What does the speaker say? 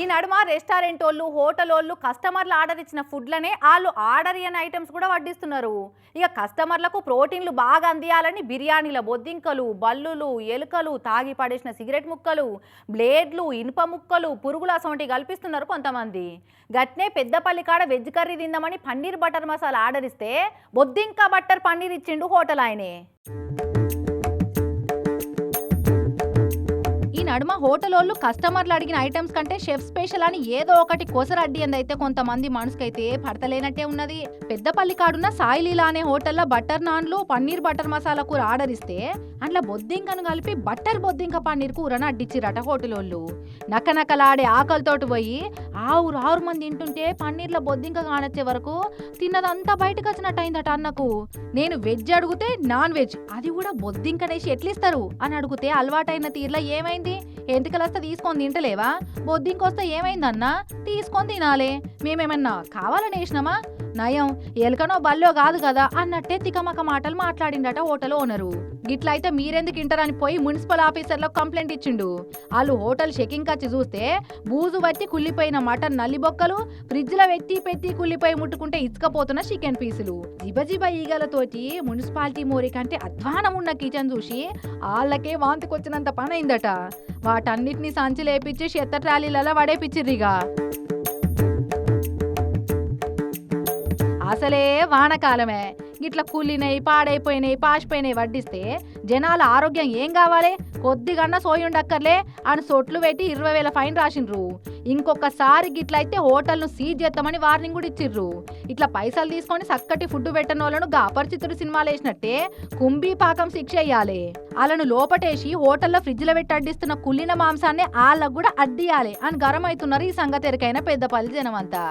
ఈ నడుమ రెస్టారెంట్ వాళ్ళు హోటల్ వాళ్ళు కస్టమర్లు ఆర్డర్ ఇచ్చిన ఫుడ్లనే వాళ్ళు ఆర్డర్ అయిన ఐటమ్స్ కూడా వడ్డిస్తున్నారు. ఇక కస్టమర్లకు ప్రోటీన్లు బాగా అందియాలని బిర్యానీల బొద్దింకలు బల్లులు ఎలుకలు తాగి పడేసిన సిగరెట్ ముక్కలు బ్లేడ్లు ఇనుప ముక్కలు పురుగుల అసొంటి కల్పిస్తున్నారు కొంతమంది. గట్నే పెద్దపల్లి కాడ వెజ్ కర్రీ తిందామని పన్నీర్ బటర్ మసాలా ఆర్డర్ ఇస్తే బొద్దింక బట్టర్ పన్నీర్ ఇచ్చిండు హోటల్ ఆయనే. నడుమ హోటల్ వాళ్ళు కస్టమర్లు అడిగిన ఐటమ్స్ కంటే షెఫ్ స్పెషల్ అని ఏదో ఒకటి కొసరడ్డి అయితే కొంతమంది మనసుకైతే పడతలేనట్టే ఉన్నది. పెద్దపల్లి కాడున్న సాయిలీలా అనే హోటల్లో బటర్ నాన్లు పన్నీర్ బటర్ మసాలా కూర ఆర్డర్ ఇస్తే అందులో బొద్దింకను కలిపి బట్టర్ బొద్దింక పన్నీర్ కూరను అడ్డిచ్చిరట హోటల్ వాళ్ళు నకనకలాడే ఆకలితోటి పోయి ఆవురు ఆరు మంది తింటుంటే పన్నీర్లో బొద్దింక కానొచ్చే వరకు తిన్నదంతా బయటకు వచ్చినట్టు అయిందట అన్నకు. నేను వెజ్ అడిగితే నాన్ వెజ్ అది కూడా బొద్దింకనేసి ఎట్లిస్తారు? అని అడిగితే అలవాటైన తీరులో ఏమైంది? ఎంటికలొస్తే తీసుకొని తింటలేవా? బొద్దింకొస్తే ఏమైందన్నా? తీసుకొని తినాలే. మేమేమన్నా కావాలని వేసినామా? నయం ఎలకనో బల్లో కాదు కదా అన్నట్టే తికమక మాటలు మాట్లాడిండట హోటల్ ఓనరు. గిట్లయితే మీరెందుకు ఇంటరని పోయి మున్సిపల్ ఆఫీసర్లకు కంప్లైంట్ ఇచ్చిండు. వాళ్ళు హోటల్ షెకింగ్ వచ్చి చూస్తే బూజు బట్టి కుళ్ళిపోయిన మటన్ నల్లిబొక్కలు ఫ్రిడ్జ్లో పెట్టి పెట్టి కుళ్ళిపోయి ముట్టుకుంటే ఇసుకపోతున్న చికెన్ పీసులు. జిబజిబ ఈగలతోటి మున్సిపాలిటీ మోరి కంటే అధ్వానం ఉన్న కిచెన్ చూసి వాళ్ళకే వాంతికొచ్చినంత పని అయిందట వాటన్నిటిని సంచి లేపించి చెత్త ట్రాలీలలో వడేపిచ్చిర్రిగా. అసలే వానకాలమే. ఇట్లా కూలినాయి పాడైపోయినాయి పాసిపోయినాయి వడ్డిస్తే జనాల ఆరోగ్యం ఏం కావాలి? కొద్దిగన్నా సోయుండక్కర్లే అని సొట్లు పెట్టి ఇరవై వేల ఫైన్ రాసిండ్రు. ఇంకొకసారి గిట్లయితే హోటల్ను సీజ్ చేస్తామని వార్నింగ్ కూడా ఇచ్చిర్రు. ఇట్లా పైసలు తీసుకొని చక్కటి ఫుడ్ పెట్టిన వాళ్ళను గా అపరిచితుడు సినిమాలు వేసినట్టే కుంభీ పాకం శిక్ష వేయాలి వాళ్ళను లోపటేసి హోటల్లో ఫ్రిడ్జ్లో పెట్టి అడ్డిస్తున్న కుళ్ళిన మాంసాన్ని వాళ్ళకు కూడా అడ్డియాలి అని గరం అవుతున్నారు ఈ సంగతి ఎరికైన పెద్దపల్లి జనం అంతా